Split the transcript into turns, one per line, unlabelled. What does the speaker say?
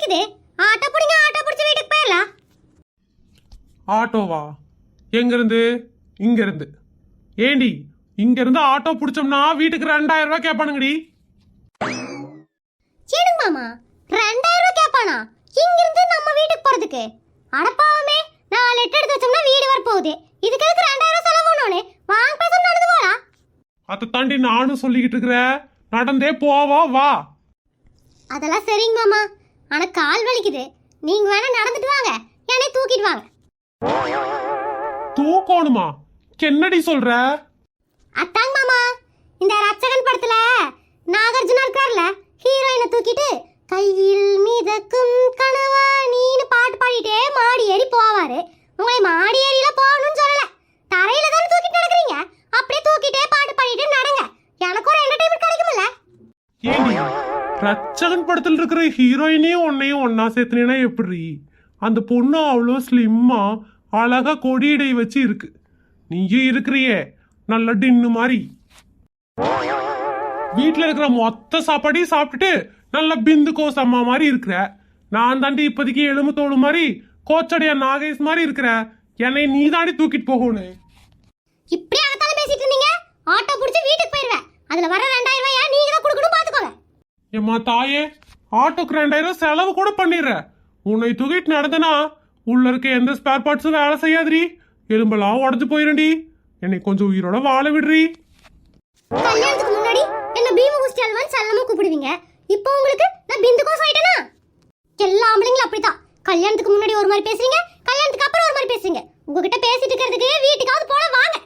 வலிக்குது ஆட்டோ பிடிங்க ஆட்டோ பிடிச்சி வீட்டுக்கு போயிடலாம்
ஆட்டோவா? எங்கிருந்து? இங்கிருந்து. ஏண்டி இங்கிருந்து ஆட்டோ பிடிச்சோம்னா வீட்டுக்கு ரெண்டாயிரம் ரூபாய் கேட்பானுங்கடி
ஏனுங்க மாமா ரெண்டாயிரம் ரூபாய் கேட்பானா இங்கிருந்து நம்ம வீட்டுக்கு போறதுக்கு. அடப்பாவமே நான் லெட்டர் எடுத்து வச்சோம்னா வீடு வர போகுது. இதுக்கு எதுக்கு ரெண்டாயிரம் செலவு பண்ணோனே வாங்க பேச நடந்து போலாம்.
அதை தாண்டி நானும் சொல்லிக்கிட்டு இருக்கிறேன். நடந்தே போவா வா.
அதெல்லாம் சரிங்க மாமா. ஆனா கால் வலிக்குது. நீங்க வேணா நடந்துட்டு வாங்க. என்னை தூக்கிட்டு வாங்க.
தூக்கணுமா? என்னடி சொல்ற?
அத்தாங்க மாமா இந்த ரச்சகன் படத்துல நாகார்ஜுனா இருக்கார்ல ஹீரோயினை தூக்கிட்டு கையில் மிதக்கும் கனவா நீன்னு பாட்டு பாடிட்டே மாடி ஏறி போவாரு. உங்களை மாடி
ரச்சகன் படத்தில் இருக்கிற ஹீரோயினையும் உன்னையும் ஒன்னா சேர்த்துனா எப்படி? அந்த பொண்ணு அவ்வளோ ஸ்லிம்மா அழகா கொடியடை வச்சு இருக்கு. நீயும் இருக்கிறியே நல்ல டின்னு மாதிரி வீட்டில் இருக்கிற மொத்த சாப்பாடையும் சாப்பிட்டுட்டு நல்ல பிந்து கோசம்மா மாதிரி இருக்கிற. நான் தாண்டி இப்போதைக்கு எலும்பு தோடு மாதிரி கோச்சடைய நாகேஷ் மாதிரி இருக்கிற. என்னை நீ தாண்டி தூக்கிட்டு போகணும்.
இப்படியே பேசிட்டு இருந்தீங்க? ஆட்டோ பிடிச்சி வீட்டுக்கு போயிருவேன்.
ஏம்மா தாயே ஆட்டோக்கு ரெண்டாயிரம் செலவு கூட பண்ணிடுற. உன்னை தூக்கிட்டு நடந்தனா உள்ள இருக்க எந்த ஸ்பேர் பார்ட்ஸும் வேலை செய்யாதுரி எலும்பெல்லாம் உடஞ்சு போயிருண்டி. என்னை கொஞ்சம் உயிரோட வாழ விடுறி.
கல்யாணத்துக்கு முன்னாடி என்ன பீம குஸ்தி அல்வான்னு செல்லமா கூப்பிடுவீங்க? இப்போ உங்களுக்கு நான் பிந்து கோஸ் ஆயிட்டேனா? எல்லா ஆம்பளைங்களும் அப்படித்தான். கல்யாணத்துக்கு முன்னாடி ஒரு மாதிரி பேசுறீங்க கல்யாணத்துக்கு அப்புறம் ஒரு மாதிரி பேசுறீங்க. உங்ககிட்ட பேசிட்டு இருக்கிறதுக்கு வீட்டுக்காவது போல வாங்க.